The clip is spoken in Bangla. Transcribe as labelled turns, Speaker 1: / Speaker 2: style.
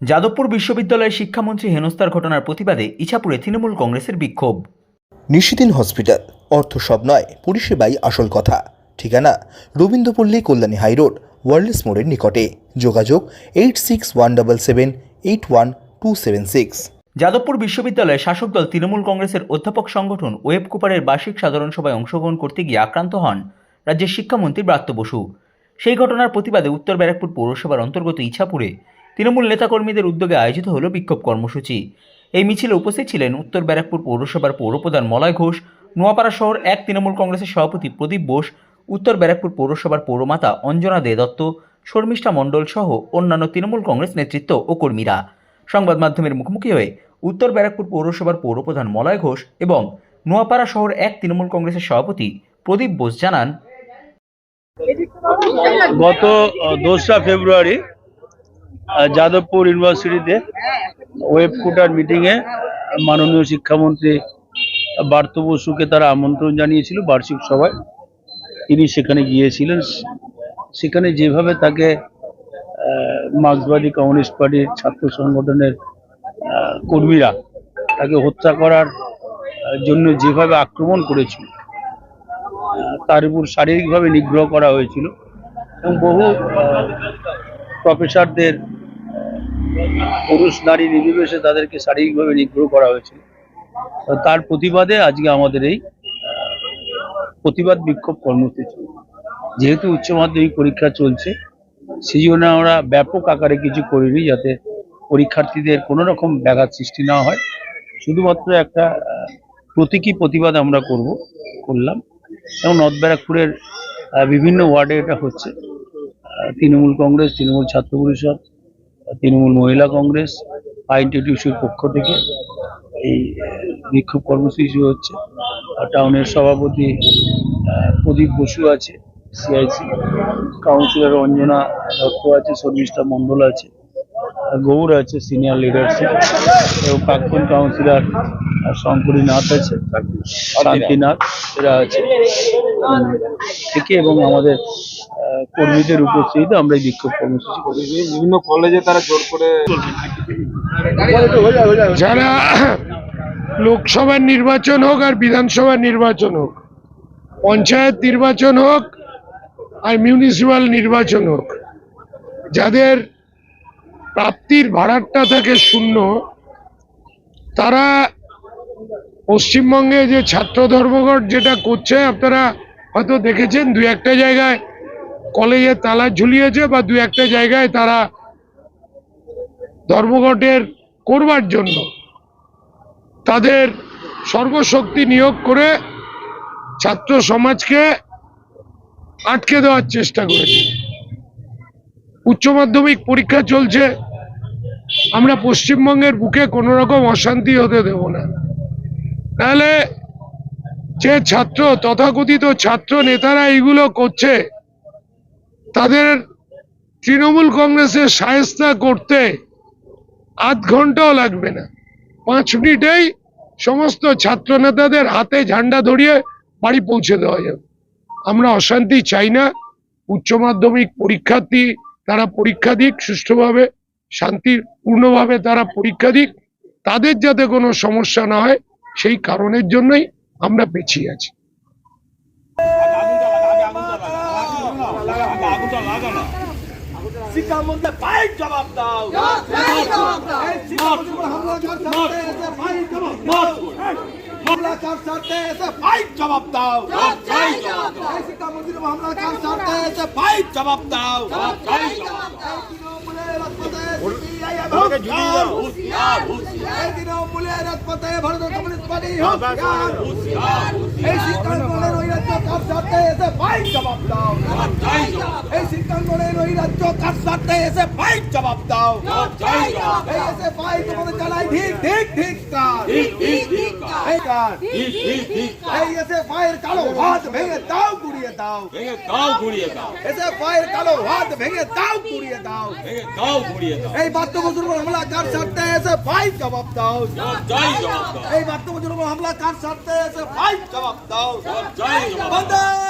Speaker 1: যাদবপুর বিশ্ববিদ্যালয়ের শিক্ষামন্ত্রী হেনস্থার ঘটনার প্রতিবাদে ইছাপুরে তৃণমূল কংগ্রেসের বিক্ষোভ।
Speaker 2: নিশিদিন হসপিটাল অর্থ সব নয় পরিষেবাই আসল কথা। ঠিকানা রবীন্দ্রপল্লী কল্যাণী হাইরোড ওয়ার্ল্ডস মোড়ের নিকটে। যোগাযোগ eight six one double seven eight one two seven six.
Speaker 1: Jadavpur বিশ্ববিদ্যালয়ে শাসক দল তৃণমূল কংগ্রেসের অধ্যাপক সংগঠন ওয়েব কুপারের বার্ষিক সাধারণ সভায় অংশগ্রহণ করতে গিয়ে আক্রান্ত হন রাজ্যের শিক্ষামন্ত্রী ব্রাত্য বসু। সেই ঘটনার প্রতিবাদে উত্তর ব্যারাকপুর পৌরসভার অন্তর্গত ইছাপুরে তৃণমূল নেতাকর্মীদের উদ্যোগে আয়োজিত হল বিক্ষোভ কর্মসূচি। এই মিছিলে উপস্থিত ছিলেন উত্তর ব্যারাকপুর পৌরসভার পৌরপ্রধান মলয় ঘোষ, নোয়াপাড়া শহর এক তৃণমূল কংগ্রেসের সভাপতি প্রদীপ বোস, উত্তর ব্যারাকপুর পৌরসভার পৌরমাতা অঞ্জনা দে দত্ত, শর্মিষ্ঠা মণ্ডল সহ অন্যান্য তৃণমূল কংগ্রেস নেতৃত্ব ও কর্মীরা। সংবাদ মাধ্যমের মুখোমুখি হয়ে উত্তর ব্যারাকপুর পৌরসভার পৌরপ্রধান মলয় ঘোষ এবং নোয়াপাড়া শহর এক তৃণমূল কংগ্রেসের সভাপতি প্রদীপ বোস জানান,
Speaker 3: গত দোসরা ফেব্রুয়ারি যাদবপুর ইউনিভার্সিটিতে ওয়েব কোটার মিটিংয়ে মাননীয় শিক্ষামন্ত্রী বার্ত বসুকে তারা আমন্ত্রণ জানিয়েছিল বার্ষিক সভায়। তিনি সেখানে গিয়েছিলেন। সেখানে যেভাবে তাকে মার্ক্সবাদী কমিউনিস্ট পার্টির ছাত্র সংগঠনের কর্মীরা তাকে হত্যা করার জন্য যেভাবে আক্রমণ করেছিল তার উপর শারীরিকভাবে নিগ্রহ করা হয়েছিল এবং বহু প্রফেসরদের পুরুষ, নারী নির্বিশেষে তাদেরকে শারীরিকভাবে নিগ্রহ করা হয়েছিল। তার প্রতিবাদে আজকে আমাদের এই প্রতিবাদ বিক্ষোভ কর্মসূচি যেহেতু উচ্চ মাধ্যমিক পরীক্ষা চলছে সেই জন্য আমরা ব্যাপক আকারে কিছু করিনি যাতে পরীক্ষার্থীদের কোনো রকম ব্যাঘাত সৃষ্টি না হয়। শুধুমাত্র একটা প্রতীকী প্রতিবাদ আমরা করব, করলাম। এবং নর্থ ব্যারাকপুরের বিভিন্ন ওয়ার্ডে এটা হচ্ছে। তৃণমূল কংগ্রেস, তৃণমূল ছাত্র পরিষদ তৃণমূল মহিলা কংগ্রেস আইনটিটিউসির পক্ষ থেকে এই বিক্ষোভ কর্মসূচি হচ্ছে। আর টাউনের সভাপতি প্রদীপ বসু আছে সিআইসি কাউন্সিলর অঞ্জনা দত্ত আছে শর্মিষ্ঠা মণ্ডল আছে গৌর আছে সিনিয়র লিডারশিপ এবং প্রাক্তন কাউন্সিলর শঙ্করী নাথ আছে শান্তিনাথ এরা আছে। থেকে এবং আমাদের কর্মীদের উপস্থিতিতে আমরা এই বিক্ষোভ কর্মসূচি
Speaker 4: বিভিন্ন কলেজে তারা জোর করে
Speaker 5: যারা লোকসভার নির্বাচন হোক আর বিধানসভার নির্বাচন হোক পঞ্চায়েত নির্বাচন হোক আর মিউনিসিপ্যাল নির্বাচন হোক যাদের প্রাপ্তির ভাড়াটা থাকে শূন্য তারা পশ্চিমবঙ্গে যে ছাত্র ধর্মঘট যেটা করছে আপনারা হয়তো দেখেছেন দু একটা জায়গায় কলেজে তালা ঝুলিয়েছে বা দু একটা জায়গায় তারা ধর্মঘটের করবার জন্য তাদের সর্বশক্তি নিয়োগ করে ছাত্র সমাজকে আটকে দেওয়ার চেষ্টা করেছে। উচ্চ মাধ্যমিক পরীক্ষা চলছে। আমরা পশ্চিমবঙ্গের বুকে কোনো রকম অশান্তি হতে দেব না। তাহলে যে ছাত্র, তথাকথিত ছাত্র নেতারা এইগুলো করছে তাদের তৃণমূল কংগ্রেসের সায়স্তা করতে আধ ঘন্টাও লাগবে না। পাঁচ মিনিটেই সমস্ত ছাত্র নেতাদের হাতে ঝান্ডা ধরিয়ে বাড়ি পৌঁছে দেওয়া যাবে। আমরা অশান্তি চাই না। উচ্চ মাধ্যমিক পরীক্ষার্থী তারা পরীক্ষা দিক, সুষ্ঠুভাবে, শান্তিপূর্ণভাবে তারা পরীক্ষা দিক। তাদের যাতে কোনো সমস্যা না হয়, সেই কারণের জন্যই আমরা পেছিয়ে আছি।
Speaker 6: এই শিক্ষামন্ত্রী হামলাকার সাথে এসে পাইক জবাব দাও। হামলাকার সাথে এসে পাইক জবাব দাও। এই শিক্ষামন্ত্রী হামলাকার সাথে এসে পাইক জবাব দাও। জবাব দাও এই সিদ্ধান্তনের ওই রাজ্য কার সাথে এসে ফাইট জবাব দাও? এই এসে ফাইট তোমাদের জানাই ঠিক ঠিক ঠিক কার। এই এসে ফাইর কালো হাত ভেঙে দাও গুড়িয়ে দাও। এসে ফাইর কালো হাত ভেঙে দাও গুড়িয়ে দাও। এই বাদ্য বজুর হামলা কার সাথে এসে ফাইট জবাব দাও। এই বাদ্য বজুর হামলা কার সাথে এসে ফাইট জবাব দাও। Mamata Banerjee